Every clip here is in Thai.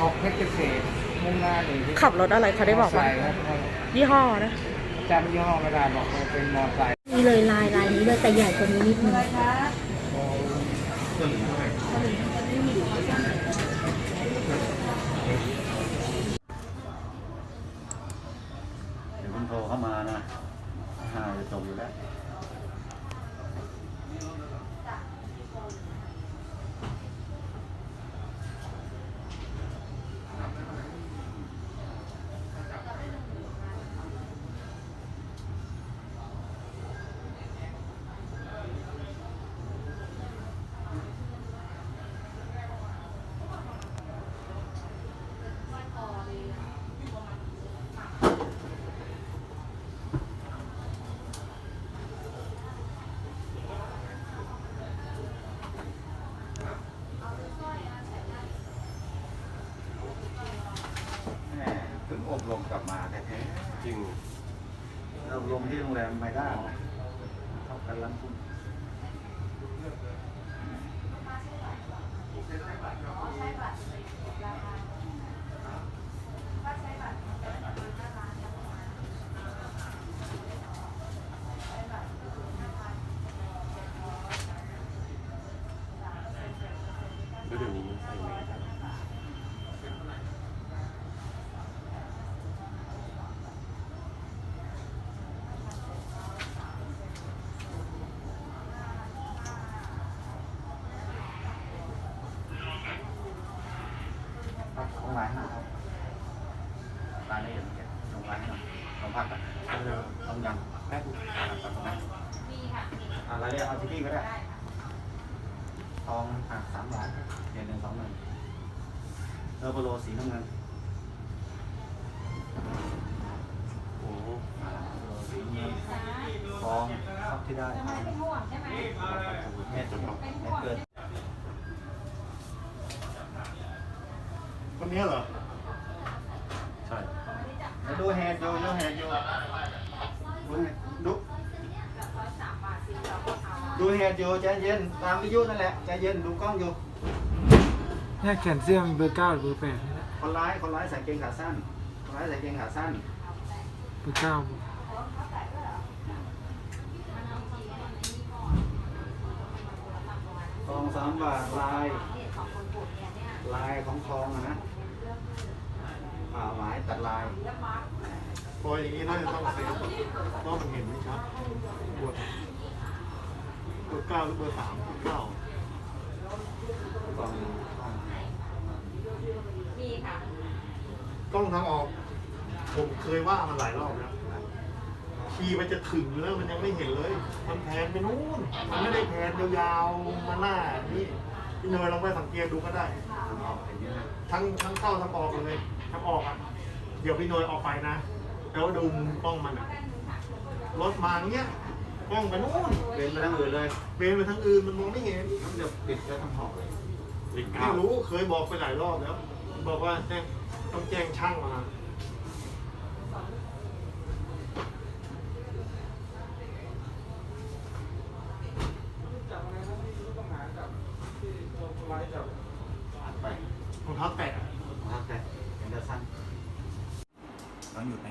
ออกเพชรเกษมมุ่งหน้าหนีที่ขับรถอะไรเขาได้บอกมว่าอไซค์ครับยี่ห้อนะจำยี่ห้อไม่ได้บอกว่าเป็นมอไซค์นี่เลยลายลายนี้เลยแต่ใหญ่กว่านี้นิดนึง เดี๋ยวคุณโทรเข้ามานะหาจะจบอยู่แล้ว แหมถึงอบรมกลับมาแท้ๆจริงอบ รมที่โรงแรมไมด้านะเท่ากันล้านคุณแล้วเดี๋ยวนี้ใส่ไหมครับ ครับลงไลน์ให้หน่อยครับรายละเอียดเนี่ยลงไลน์ให้หน่อย ลงพักกันลงยังแป๊บนึงครับนะอ่ารายละเอียดเอาที่นี่ก็ได้ทองอะสามบาทเหรียญหนึ่งสองหนึ่งเออร์โปโลสีน้ำเงินโอ้อ่าเออสีน้ำเงินทองชอบที่ได้เม็ดจุดเม็ดเกินคนนี้เหรอใช่มา ดูแฮดอยู่ดูแฮดอยู่ดูแฮดดูดูแฮดอยู่ใจเย็นตามวิทยุนั่นแหละใจเย็นดูกล้องอยู่แค่แขนเสื้อมีเบอร์เก้าหรือเบอร์แปดคนร้ายคนร้ายใส่เกงขาสั้นคนร้ายใส่เกงขาสั้นเบอร์เก้าทองสามบาทลาย ลายของทองอะนะผ่าหมาย ตัดลายพออย่างนี้น่าจะต้องเซฟเพราะมันเห็นไม่ชัดบวดเบอร์เก้าหรือเบอร์สามเก้ากล่องกล้องกล้องทางออก ผมเคยว่ามันหลายรอบแล้วคีย์มันจะถึงแล้วมันยังไม่เห็นเลย มันแพนไปนู่น มันไม่ได้แพนยาวๆมาหน้านี่พี่เนยลองไปสังเกตดูก็ได้ทางออกเห็นไหมนะทั้งทั้งเข้าทั้งออกเลยทั้งออกอะ เดี๋ยวพี่เนยออกไปนะ แล้วดูมุมกล้องมันอะรถมาเนี้ยกล้องไปนู่นเป็นไปทางอื่นเลยเบนไปทางอื่นมันมองไม่เห็นต้องจะปิดแล้วทางออกเลยลิงไม่เก้ารู้เคยบอกไปหลายรอบแล้ว บอกว่าแจ้งต้องแจ้งช่างมาไปรองเท้าแตะ พักแต่เห็นแต่สั้นต้องหยุดไหม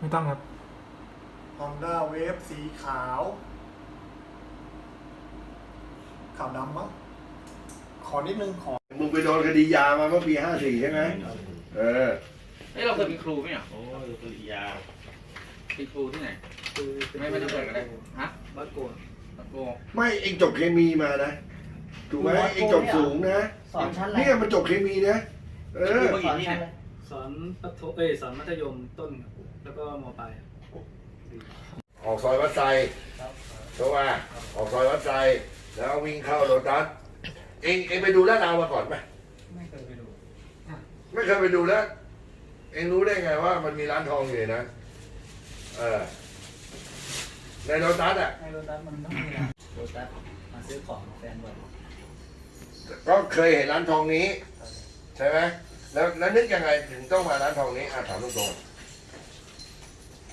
ไม่ต้องครับฮอนด้าเวฟสีขาว ขาวดำมั้งขอนิดนึงขอ มึงไปโดนคดียามาเมื่อปีห้าสี่ใช่ไหมเออ เอ้ยเราเคยเป็นครูไหมอะโอ้ยปริยาเป็นครูที่ไหนไม่ไม่ต้องเปิดก็ได้ฮะบ้านโกนตะโกไม่เองจบเคมีมานะถูกไหมเองจบสูงนะสอนชั้นอะไรเนี่ยมันจบเคมีนะ เออครูเมื่อกี้นี่ไงสอนประถมเอ้ยสอนมัธยมต้นครับ แล้วก็มปลายออกซอยวัดไซใช่ป่ะออกซอยวัดไซแล้ววิ่งเข้าโรตัสเองเองไปดูลาดดาวมาก่อนไหมไม่เคยไปดูไม่เคยไปดูแล้ว เองรู้ได้ไงว่ามันมีร้านทองอยู่ในนะเออในโรตัสอะ ในโรตัสมันต้องมีร้านโรตัสมาซื้อของแฟนบ่อยก็เคยเห็นร้านทองนี้ ใช่ไหมแล้วแล้วนึกยังไงถึงต้องมาร้านทองนี้อะถามตรงๆ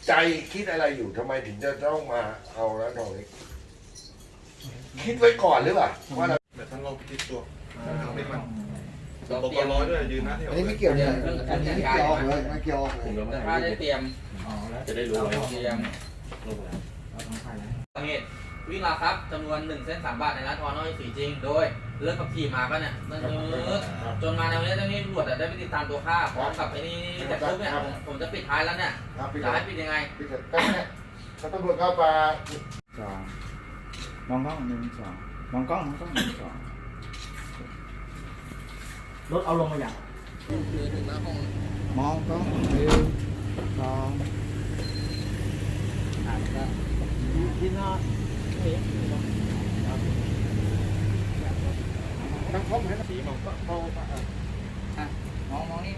ใจคิดอะไรอยู่ทำไมถึงจะต้องมาเอาร้านทองนี้คิดไว้ก่อนหรือเปล่าว่าเราเดี๋ยวท่านลองพิจิตตัวทำให้มันเราเตรียมอันนี้ไม่เกี่ยวเลยอันนี้ไม่เกี่ยวออกเลยไม่เกี่ยวออกเลยถ้าได้เตรียมจะได้รู้ไว้เตรียมเหตุวิ่งราวทรัพย์จำนวนหนึ่งเส้นสามบาทในร้านทองน้อยสีจริง โดย เลิกขับขี่มาก็เนี่ยนั่นเออจนมาในวันนี้เจ้าหน้าที่ตำรวจอะได้ไปติดตามตัวข้าพร้อมกับไอ้นี่แต่ปุ๊บเนี่ยผมผมจะปิดท้ายแล้วเนี่ยครับพี่จะให้ปิดยังไงพี่เกิดแป๊บนึงถ้าตำรวจเข้ามาสองมองกล้องหนึ่งสองมองกล้องมองกล้องหนึ่งสองรถเอาลงมาอย่างมองกล้องหนึ่งสองที่นอนต้ องครบไหมสีมองก็เข้ามาอะมองมองนี่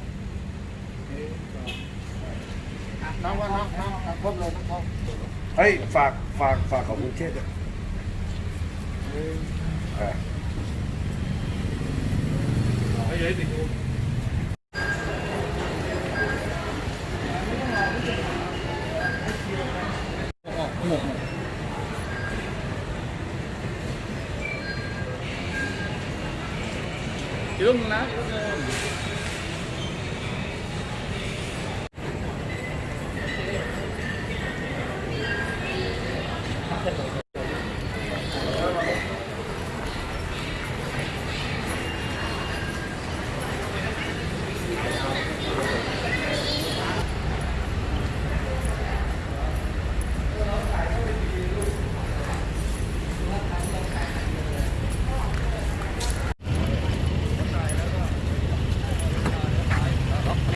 น้องว่าน้องน้องน้งครบเลยน้งครบเฮ้ยฝากฝากฝากของคุณเชษฐ์ด้วยอ่าอีกรูปนึงนะ อีก